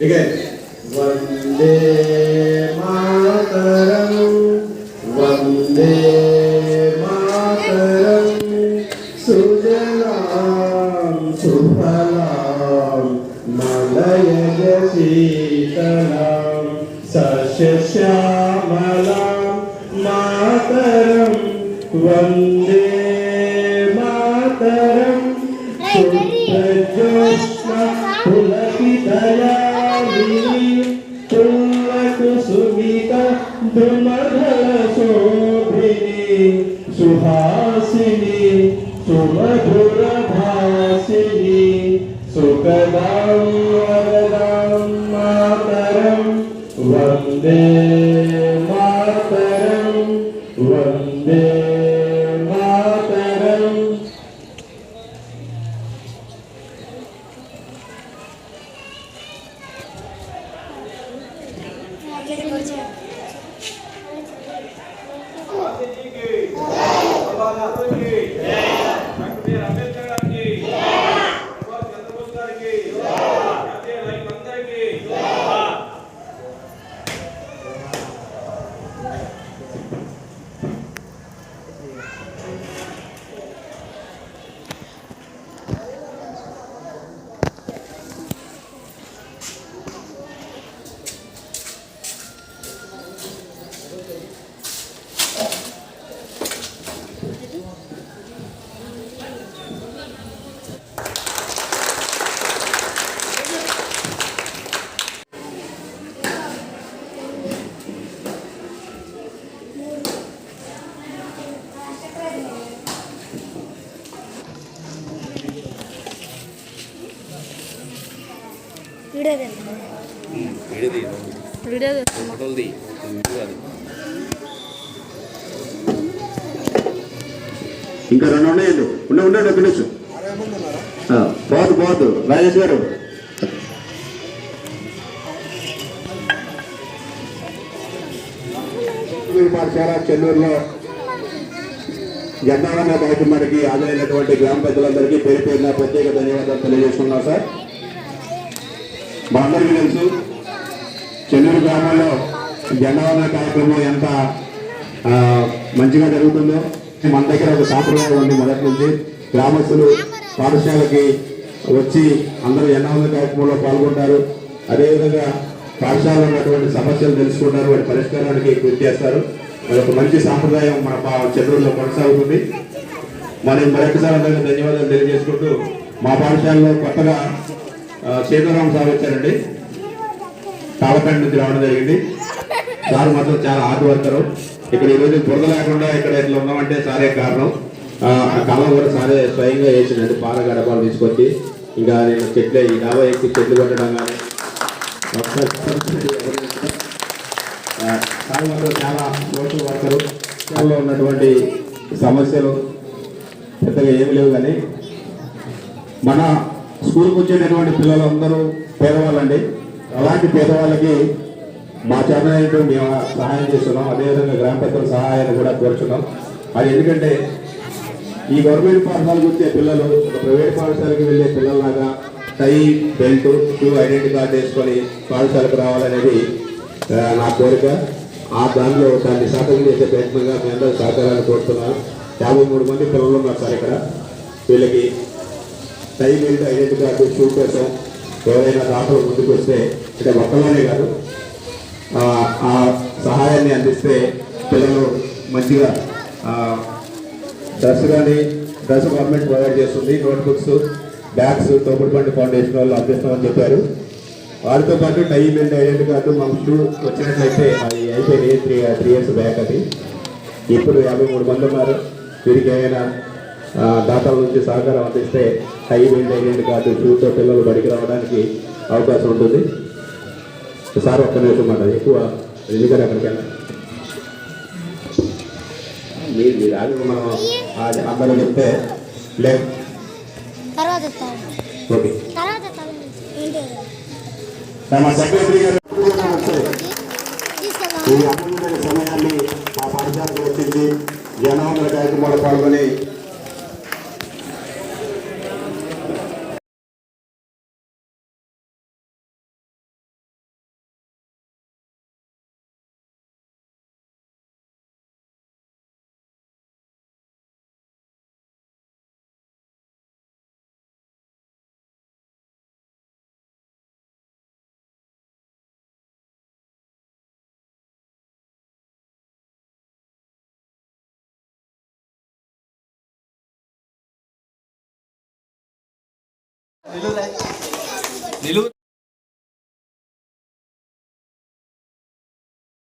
ठीक है वंदे मातरम वंदे मातरम सुजलाम सुफलाम मलयज शीतलाम सस्यश्यामलाम मातरम वंदे मातरम सुभज्योत्स्ना पुलकितया सुमिता दुमधर शोभिनी सुहासिनी सुमधुर भासिनी सुकदाम वरदाम मातरम वंदे मातरम वंदे అంబేద్కర్ గారికి వీడియో ఫోటోలది ఇంకా రెండు ఉన్నాయండి ఉండే ఉండండి ఒక నిమిషం పోదు పోదు రాజేష్ గారు. పాఠశాల చెన్నూరులో జెండావరణ కార్యక్రమానికి ఆదరైనటువంటి గ్రామ పెద్దలందరికీ పేరు పేరున ప్రత్యేక ధన్యవాదాలు తెలియజేసుకున్నాం సార్. మా అందరికీ తెలుసు చెన్నూరు గ్రామంలో జెండావరణ కార్యక్రమం ఎంత మంచిగా జరుగుతుందో. మన దగ్గర ఒక సాంప్రదాయం ఉంది మొదటి నుంచి. గ్రామస్తులు పాఠశాలకి వచ్చి అందరూ జెండావరణ కార్యక్రమంలో పాల్గొంటారు. అదేవిధంగా పాఠశాలలో ఉన్నటువంటి సమస్యలు తెలుసుకుంటారు వాటి పరిష్కారానికి కృషి చేస్తారు. అది ఒక మంచి సాంప్రదాయం మన పా- చెన్నూరులో కొనసాగుతుంది. మరి మరొకసారి అందరికీ ధన్యవాదాలు తెలియజేసుకుంటూ మా పాఠశాలలో కొత్తగా సీతారాం సార్ వచ్చారండి. తాళపేట నుంచి రావడం జరిగింది. సార్ మాత్రం చాలా హార్డ్ వర్కరు ఇక్కడ ఈరోజు బురద లేకుండా ఇక్కడ ఇట్లా ఉన్నామంటే సారే కారణం. ఆ కళ కూడా సారే స్వయంగా వేసిందండి. పాల గడపాలు తీసుకొచ్చి ఇంకా నేను చెట్లే ఈ డాబా ఎక్కి చెట్లు కొట్టడం కానీ. సార్ మాత్రం చాలా సోషల్ వర్కరు లో ఉన్నటువంటి సమస్యలు పెద్దగా ఏమి లేవు కానీ మన స్కూల్కి వచ్చేటటువంటి పిల్లలందరూ పేదవాళ్ళండి. అలాంటి పేదవాళ్ళకి మా చేతనైనట్టు మేము సహాయం చేస్తున్నాం. అదేవిధంగా గ్రామ పెద్దల సహాయాన్ని కూడా కోరుచున్నాం. అది ఎందుకంటే ఈ గవర్నమెంట్ పాఠశాలకు వచ్చే పిల్లలు ప్రైవేట్ పాఠశాలకు వెళ్ళే పిల్లల్లాగా tie belt shoe identity card వేసుకొని పాఠశాలకు రావాలనేది నా కోరిక. ఆ దానిలో దాన్ని సాధన చేసే ప్రయత్నంగా మీ అందరూ సహకారాన్ని కోరుతున్నాను. యాభై మూడు మంది పిల్లలు ఉన్నారు సార్ ఇక్కడ. వీళ్ళకి tie belt identity card shoe కోసం ఎవరైనా దాంట్లో ముందుకు వస్తే అంటే ఒక్కలోనే కాదు. ఆ, సహాయాన్ని అందిస్తే పిల్లలు మంచిగా ఆ, డ్రెస్ కానీ డ్రెస్ గవర్నమెంట్ ప్రొవైడ్ చేస్తుంది. నోట్బుక్స్ బ్యాగ్స్ తోపుడుపండి ఫౌండేషన్ వాళ్ళు అందిస్తామని చెప్పారు. వారితో పాటు టై బిల్డ్ ఐడెంటి కార్డు మాకు షూ వచ్చినట్లయితే అది అయిపోయింది త్రీ త్రీ ఇయర్స్ బ్యాక్ అది. ఇప్పుడు యాభై మూడు మంది ఉన్నారు. వీరికి ఏమైనా దాతల నుంచి సహకారం అందిస్తే టై బెల్ట్ ఐడెంటిటీ కార్డు షూతో పిల్లలు బడికి రావడానికి అవకాశం ఉంటుంది. సార్ ఒక్క నిమిషం మాట ఎక్కువ ఎందుకంటే అక్కడికి వెళ్ళాలి? మీరు మీరు ఆగి మనం ఆ- అందరూ చెప్తే లే తర్వాత ఇస్తాను. ఓకే. తర్వాత ఇస్తాను. ఏంటి? మా సెక్రటరీ గారు తీసుకెళ్దాం. ఈ అమూల్యమైన సమయాన్ని మా పాఠశాలకు వచ్చింది. జనవంతుల కార్యక్రమాలు పాల్గొని నిలువు